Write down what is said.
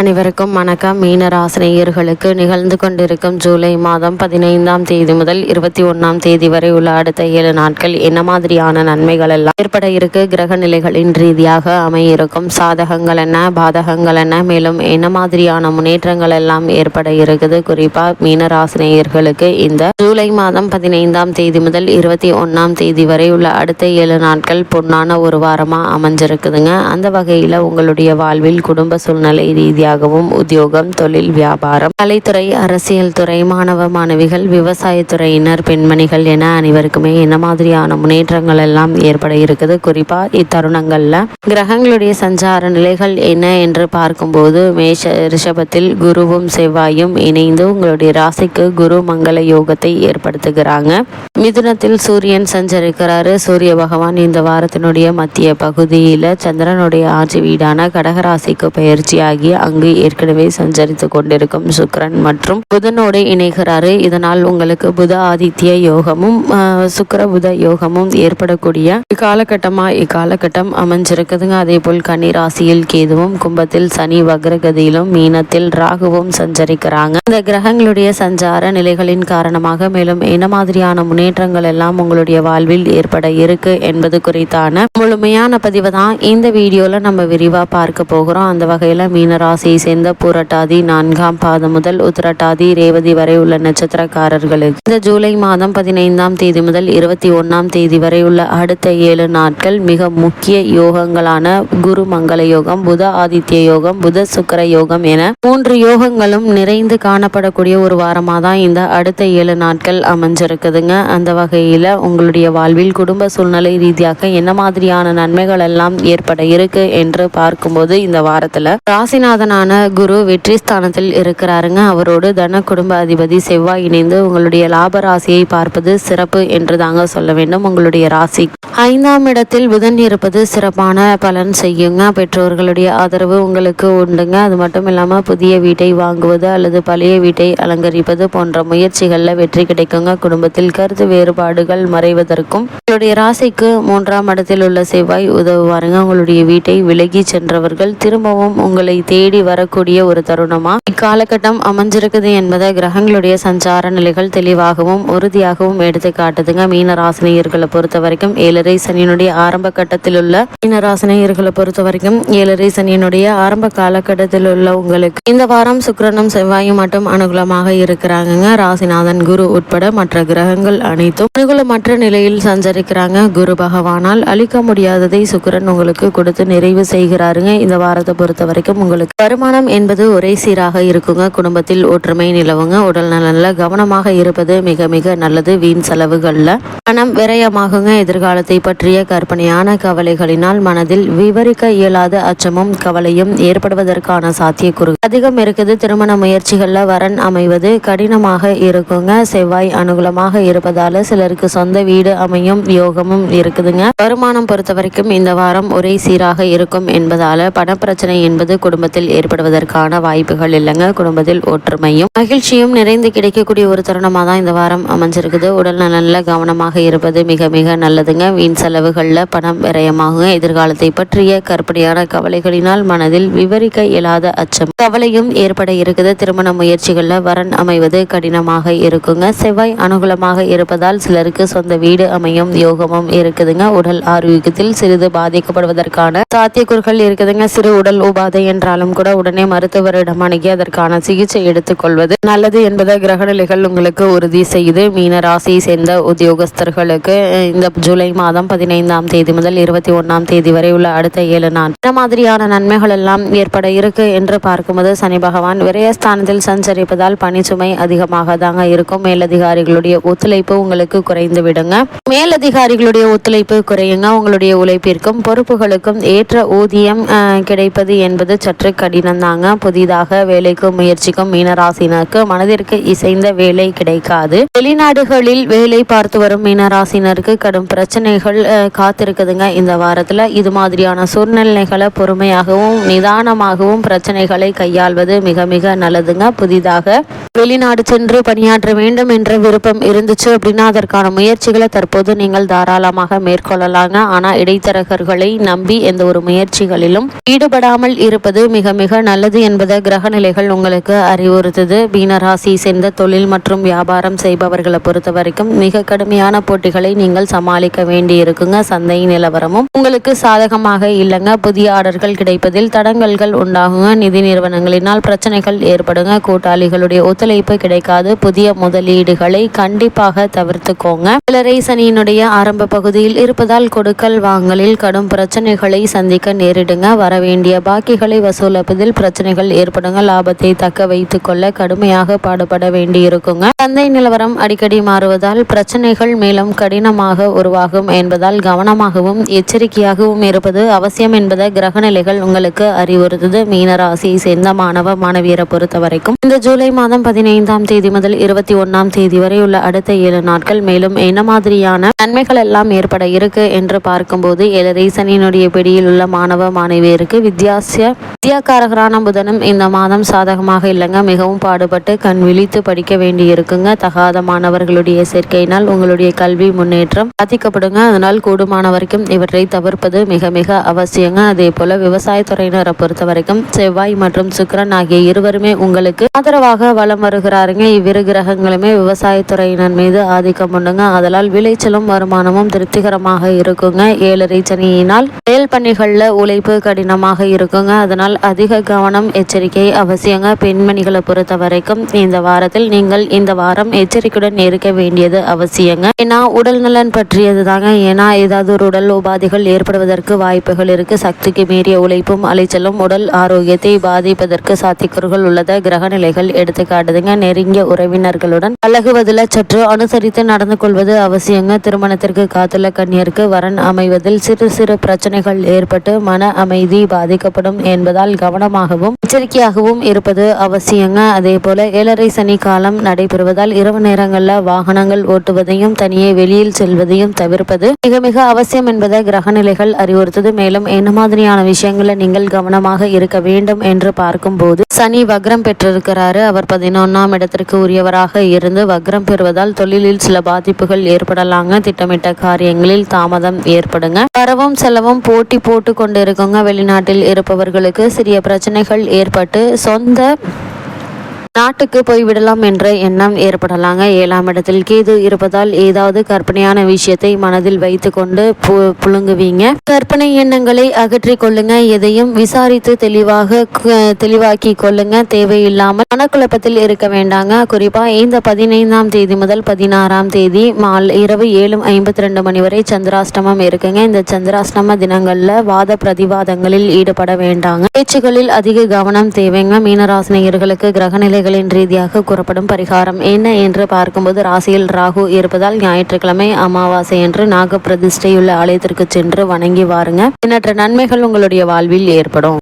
அனைவருக்கும் வணக்கம். மீனராசினியர்களுக்கு நிகழ்ந்து கொண்டிருக்கும் ஜூலை மாதம் பதினைந்தாம் தேதி முதல் இருபத்தி ஒன்றாம் தேதி வரை உள்ள அடுத்த ஏழு நாட்கள் என்ன மாதிரியான நன்மைகள் எல்லாம் ஏற்பட இருக்கு? கிரக நிலைகளின் ரீதியாக அமையிருக்கும் சாதகங்கள் என்ன? பாதகங்கள் என்ன? மேலும் என்ன மாதிரியான முன்னேற்றங்கள் எல்லாம் ஏற்பட இருக்குது? குறிப்பா மீனராசினியர்களுக்கு இந்த ஜூலை மாதம் பதினைந்தாம் தேதி முதல் இருபத்தி ஒன்றாம் தேதி வரை உள்ள அடுத்த ஏழு நாட்கள் பொன்னான ஒரு வாரமா அமைஞ்சிருக்குதுங்க. அந்த வகையில உங்களுடைய வாழ்வில் குடும்ப சூழ்நிலை ரீதியாக ரீதியாகவும் உத்தியோகம் தொழில் வியாபாரம் கலைத்துறை அரசியல் துறை மாணவ மாணவிகள் விவசாயத்துறையினர் பெண்மணிகள் என அனைவருக்குமே என்ன மாதிரியான முன்னேற்றங்கள் எல்லாம் ஏற்பட இருக்குது? குறிப்பா இத்தருணங்கள்ல கிரகங்களுடைய சஞ்சார நிலைகள் என்ன என்று பார்க்கும்போது மேஷ ரிஷபத்தில் குருவும் செவ்வாயும் இணைந்து உங்களுடைய ராசிக்கு குரு மங்கள யோகத்தை ஏற்படுத்துகிறாங்க. மிதுனத்தில் சூரியன் சஞ்சரிக்கிறாரு. சூரிய பகவான் இந்த வாரத்தினுடைய மத்திய பகுதியில் சந்திரனுடைய ஆட்சி வீடான கடகராசிக்கு பயிற்சியாகி அங்கு அங்கு ஏற்கனவே சஞ்சரித்து கொண்டிருக்கும் சுக்கரன் மற்றும் புதனோடு இணைகிறாரு. இதனால் உங்களுக்கு புத ஆதித்ய யோகமும் சுக்கர புத யோகமும் ஏற்படக்கூடிய இக்காலகட்டமா இக்காலகட்டம் அமைஞ்சிருக்குதுங்க. அதே போல் கன்னி ராசியில் கேதுவும் கும்பத்தில் சனி வக்ரகதியிலும் மீனத்தில் ராகுவும் சஞ்சரிக்கிறாங்க. இந்த கிரகங்களுடைய சஞ்சார நிலைகளின் காரணமாக மேலும் என்ன மாதிரியான முன்னேற்றங்கள் எல்லாம் உங்களுடைய வாழ்வில் ஏற்பட இருக்கு என்பது குறித்தான முழுமையான பதிவு தான் இந்த வீடியோல நம்ம விரிவா பார்க்க போகிறோம். அந்த வகையில மீனராசி ராசியை சேர்ந்த பூரட்டாதி நான்காம் பாதம் முதல் உத்திரட்டாதி ரேவதி வரை உள்ள நட்சத்திரக்காரர்களுக்கு. இந்த ஜூலை மாதம் பதினைந்தாம் தேதி முதல் இருபத்தி ஒன்னாம் தேதி வரை உள்ள அடுத்த ஏழு நாட்கள் மிக முக்கிய யோகங்களான குரு மங்கள யோகம் புத ஆதித்ய யோகம் புத சுக்கர யோகம் என மூன்று யோகங்களும் நிறைந்து காணப்படக்கூடிய ஒரு வாரமாக தான் இந்த அடுத்த ஏழு நாட்கள் அமைஞ்சிருக்குதுங்க. அந்த வகையில் உங்களுடைய வாழ்வில் குடும்ப சூழ்நிலை ரீதியாக என்ன மாதிரியான நன்மைகள் எல்லாம் ஏற்பட இருக்கு என்று பார்க்கும்போது இந்த வாரத்தில் ராசிநாதன் கிரகமான குரு வெற்றி ஸ்தானத்தில் இருக்கிறாருங்க. அவரோடு தன குடும்ப அதிபதி செவ்வாய் இணைந்து உங்களுடைய லாப ராசியை பார்ப்பது சிறப்பு என்று தாங்க சொல்ல வேண்டும். உங்களுடைய ராசி. ஐந்தாம் இடத்தில் புதன் இருப்பது சிறப்பான பலன் செய்யுங்க. பெற்றோர்களுடைய ஆதரவு உங்களுக்கு உண்டுங்க. அது மட்டும் இல்லாமல் புதிய வீட்டை வாங்குவது அல்லது பழைய வீட்டை அலங்கரிப்பது போன்ற முயற்சிகளில் வெற்றி கிடைக்குங்க. குடும்பத்தில் கருத்து வேறுபாடுகள் மறைவதற்கும் உங்களுடைய ராசிக்கு மூன்றாம் இடத்தில் உள்ள செவ்வாய் உதவுவாருங்க. உங்களுடைய வீட்டை விலகி சென்றவர்கள் திரும்பவும் உங்களை தேடி வரக்கூடிய ஒரு தருணமா? இக்காலகட்டம் அமைஞ்சிருக்குது என்பதை கிரகங்களுடைய சஞ்சார நிலைகள் தெளிவாகவும் உறுதியாகவும் எடுத்து காட்டுதுங்க. மீனராசினியர்களை பொறுத்த வரைக்கும் ஏழரை சனியினுடைய ஆரம்ப கட்டத்தில் உள்ள மீனராசினியர்களை பொறுத்த வரைக்கும் ஏழரை சனியினுடைய ஆரம்ப காலகட்டத்தில் உள்ள உங்களுக்கு இந்த வாரம் சுக்கரனும் செவ்வாயும் மட்டும் அனுகூலமாக இருக்கிறாங்க ராசிநாதன் குரு உட்பட மற்ற கிரகங்கள் அனைத்தும் அனுகூலமற்ற நிலையில் சஞ்சரிக்கிறாங்க. குரு பகவானால் அழிக்க முடியாததை சுக்கரன் உங்களுக்கு கொடுத்து நிறைவு செய்கிறாருங்க. இந்த வாரத்தை பொறுத்த வரைக்கும் உங்களுக்கு வருமானம் என்பது ஒரே சீராக இருக்குங்க. குடும்பத்தில் ஒற்றுமை நிலவுங்க. உடல் நலனில் கவனமாக இருப்பது மிக மிக நல்லது. வீண் செலவுகளில் பணம் விரயமாகுங்க. எதிர்காலத்தை பற்றிய கற்பனையான கவலைகளினால் மனதில் விவரிக்க இயலாத அச்சமும் கவலையும் ஏற்படுவதற்கான சாத்தியக்கூறு அதிகம் இருக்குது. திருமண முயற்சிகளில் வரன் அமைவது கடினமாக இருக்குங்க. செவ்வாய் அனுகூலமாக இருப்பதால சிலருக்கு சொந்த வீடு அமையும் யோகமும் இருக்குதுங்க. வருமானம் பொறுத்த வரைக்கும் இந்த வாரம் ஒரே சீராக இருக்கும் என்பதால பணப்பிரச்சனை என்பது குடும்பத்தில் ஏற்படுவதற்கான வாய்ப்புகள் இல்லைங்க. குடும்பத்தில் ஒற்றுமையும் மகிழ்ச்சியும் நிறைந்து கிடைக்கக்கூடிய ஒரு தருணமாக தான் இந்த வாரம் அமைஞ்சிருக்குது. உடல் நலனில் கவனமாக இருப்பது மிக மிக நல்லதுங்க. வீண் செலவுகளில் பணம் விரயமாகுங்க. எதிர்காலத்தை பற்றிய கற்பனையான கவலைகளினால் மனதில் விவரிக்க இயலாத அச்சம். கவலையும் ஏற்பட இருக்குது. திருமண முயற்சிகளில் வரன் அமைவது கடினமாக இருக்குங்க. செவ்வாய் அனுகூலமாக இருப்பதால் சிலருக்கு சொந்த வீடு அமையும் யோகமும் இருக்குதுங்க. உடல் ஆரோக்கியத்தில் சிறிது பாதிக்கப்படுவதற்கான சாத்தியக்கூறுகள் இருக்குதுங்க. சிறு உடல் உபாதை என்றாலும் கூட கூட உடனே மருத்துவரிடம் அணுகி அதற்கான சிகிச்சை எடுத்துக்கொள்வது நல்லது என்பதை கிரகநிலைகள் உங்களுக்கு உறுதி செய்து மீன ராசியை சேர்ந்த உத்தியோகஸ்தர்களுக்கு இந்த ஜூலை மாதம் பதினைந்தாம் தேதி முதல் இருபத்தி ஒன்னாம் தேதி வரை உள்ள அடுத்த ஏழு நாள். இந்த மாதிரியான நன்மைகள் எல்லாம் ஏற்பட இருக்கு என்று பார்க்கும்போது சனி பகவான் விரயஸ்தானத்தில் சஞ்சரிப்பதால் பணிச்சுமை அதிகமாக தாங்க இருக்கும். மேலதிகாரிகளுடைய ஒத்துழைப்பு உங்களுக்கு குறைந்து விடுங்க. மேலதிகாரிகளுடைய ஒத்துழைப்பு குறையுங்க. உங்களுடைய உழைப்பிற்கும் பொறுப்புகளுக்கும் ஏற்ற ஊதியம் கிடைப்பது என்பது சற்று கடி தினந்தாங்க. புதிதாக வேலைக்கும் முயற்சிக்கும் மீனராசினருக்கு மனதிற்கு இசைந்த வேலை கிடைக்காது. வெளிநாடுகளில் வேலை பார்த்து வரும் மீனராசினருக்கு கடும் பிரச்சனைகள் காத்திருக்குதுங்க. இந்த வாரத்தில் இது மாதிரியான சூழ்நிலைகளை பொறுமையாகவும் நிதானமாகவும் பிரச்சனைகளை கையாள்வது மிக மிக நல்லதுங்க. புதிதாக வெளிநாடு சென்று பணியாற்ற வேண்டும் என்ற விருப்பம் இருந்துச்சு அப்படின்னா அதற்கான முயற்சிகளை தற்போது நீங்கள் தாராளமாக மேற்கொள்ளலாங்க. ஆனால் இடைத்தரகர்களை நம்பி எந்த ஒரு முயற்சிகளிலும் ஈடுபடாமல் இருப்பது மிக மிக நல்லது என்பதை கிரக நிலைகள் உங்களுக்கு அறிவுறுத்துது. மீனராசி சேர்ந்த தொழில் மற்றும் வியாபாரம் செய்பவர்களை பொறுத்த வரைக்கும் மிக கடுமையான போட்டிகளை நீங்கள் சமாளிக்க வேண்டி இருக்குங்க சந்தை நிலவரமும் உங்களுக்கு சாதகமாக இல்லைங்க. புதிய ஆர்டர்கள் கிடைப்பதில் தடங்கல்கள் உண்டாகுங்க. நிதி நிறுவனங்களினால் பிரச்சனைகள் ஏற்படுங்க. கூட்டாளிகளுடைய ஒத்துழைப்பு கிடைக்காது. புதிய முதலீடுகளை கண்டிப்பாக தவிர்த்துக்கோங்க. சிலரை சனியினுடைய ஆரம்ப பகுதியில் இருப்பதால் கொடுக்கல் வாங்கலில் கடும் பிரச்சனைகளை சந்திக்க நேரிடுங்க. வரவேண்டிய பாக்கிகளை வசூலிப்பதில் பிரச்சனைகள் ஏற்படுங்க. லாபத்தை தக்க வைத்துக் கொள்ள கடுமையாக பாடுபட வேண்டியிருக்குங்க. சந்தை நிலவரம் அடிக்கடி மாறுவதால் பிரச்சனைகள் மேலும் கடினமாக உருவாகும் என்பதால் கவனமாகவும் எச்சரிக்கையாகவும் இருப்பது அவசியம் என்பதை கிரகநிலைகள் உங்களுக்கு அறிவுறுத்துது. மீனராசியை சேர்ந்த மாணவ மாணவியரை பொறுத்த வரைக்கும் இந்த ஜூலை மாதம் பதினைந்தாம் தேதி முதல் இருபத்தி ஒன்னாம் தேதி வரை உள்ள அடுத்த ஏழு நாட்கள் மேலும் என்ன மாதிரியான நன்மைகள் எல்லாம் ஏற்பட இருக்கு என்று பார்க்கும்போது ஏழரை சனியினுடைய பிடியில் உள்ள மாணவ மாணவியருக்கு வித்தியாசிய வித்தியாக்காரகரான புதனும் இந்த மாதம் சாதகமாக இல்லைங்க. மிகவும் பாடுபட்டு கண் விழித்து படிக்க வேண்டி இருக்குங்க. தகாத மாணவர்களுடைய சேர்க்கையினால் உங்களுடைய கல்வி முன்னேற்றம் பாதிக்கப்படுங்க. அதனால் கூடுமான வரைக்கும் இவற்றை தவிர்ப்பது மிக மிக அவசியங்க. அதே போல விவசாயத்துறையினரை பொறுத்த வரைக்கும் செவ்வாய் மற்றும் சுக்கரன் ஆகிய இருவருமே உங்களுக்கு ஆதரவாக வளம் வலம் வருகிறாருங்க. இவ்விரு கிரகங்களுமே விவசாயத்துறையினர் மீது ஆதிக்கம் உண்டுங்க. அதனால் விளைச்சலும் வருமானமும் திருப்திகரமாக இருக்குங்க. ஏழரை சனியினால் செயல் பணிகளில் உழைப்பு கடினமாக இருக்குங்க. அதனால் அதிக கவனம் எச்சரிக்கை அவசியங்க. பெண்மணிகளை பொறுத்த வரைக்கும் இந்த வாரத்தில் நீங்கள் இந்த வாரம் எச்சரிக்கையுடன் இருக்க வேண்டியது அவசியங்க. ஏன்னா உடல் நலன் பற்றியது தாங்க ஏன்னா ஏதாவது ஒரு உடல் உபாதைகள் ஏற்படுவதற்கு வாய்ப்புகள் இருக்கு. சக்திக்கு மீறிய உழைப்பும் அலைச்சலும் உடல் ஆரோக்கியத்தை பாதிப்பதற்கு சாத்தியக்கூறுகள் உள்ளத கிரக நிலைகள் எடுத்துக்காட்டு காட்டுதுங்க நெருங்கிய உறவினர்களுடன் பழகுவதில் சற்று அனுசரித்து நடந்து கொள்வது அவசியங்க. திருமணத்திற்கு காத்துள்ள கன்னியருக்கு வரன் அமைவதில் சிறு சிறு பிரச்சனைகள் ஏற்பட்டு மன அமைதி பாதிக்கப்படும் என்பதால் கவனமாகவும் எச்சரிக்கையாகவும் இருப்பது அவசியங்க. அதே போல ஏழரை சனி காலம் நடைபெறுவதால் இரவு நேரங்களில் வாகனங்கள் ஓட்டுவதையும் தனியே வெளியில் செல்வதையும் தவிர்ப்பது மிக மிக அவசியம் என்பதை கிரகநிலைகள் அறிவுறுத்தது. மேலும் என்ன மாதிரியான விஷயங்களை நீங்கள் கவனமாக இருக்க வேண்டும் என்று பார்க்கும்போது சனி வக்ரம் பெற்றிருக்கிறாரு. அவர் பதினொன்றாம் இடத்திற்கு உரியவராக இருந்து வக்ரம் பெறுவதால் தொழிலில் சில பாதிப்புகள் ஏற்படலாங்க. திட்டமிட்ட காரியங்களில் தாமதம் ஏற்படுங்க. வரவும் செலவும் போட்டி போட்டு கொண்டு இருக்குங்க வெளிநாட்டில் இருப்பவர்களுக்கு சிறிய பிரச்சனைகள் ஏற்பட்டு சொந்த நாட்டுக்கு போய்விடலாம் என்ற எண்ணம் ஏற்படலாங்க. ஏழாம் இடத்தில் கேது இருப்பதால் ஏதாவது கற்பனையான விஷயத்தை மனதில் வைத்து கொண்டு பு புழுங்குவீங்க. கற்பனை எண்ணங்களை அகற்றி கொள்ளுங்க. எதையும் விசாரித்து தெளிவாக தெளிவாக்கி கொள்ளுங்க. தேவையில்லாமல் மனக்குழப்பத்தில் இருக்க வேண்டாங்க. குறிப்பா இந்த பதினைந்தாம் தேதி முதல் பதினாறாம் தேதி மால் இரவு ஏழு ஐம்பத்தி ரெண்டு மணி வரை சந்திராஷ்டமம் இருக்குங்க. இந்த சந்திராஷ்டம தினங்கள்ல வாத பிரதிவாதங்களில் ஈடுபட வேண்டாங்க. பேச்சுகளில் அதிக கவனம் தேவைங்க. மீனராசினியர்களுக்கு கிரகநிலைகள் கிரகங்களின் ரீதியாக கூறப்படும் பரிகாரம் என்ன என்று பார்க்கும்போது ராசியில் ராகு இருப்பதால் ஞாயிற்றுக்கிழமை அமாவாசை என்று நாக பிரதிஷ்டையுள்ள ஆலயத்திற்கு சென்று வணங்கி வாருங்க. எண்ணற்ற நன்மைகள் உங்களுடைய வாழ்வில் ஏற்படும்.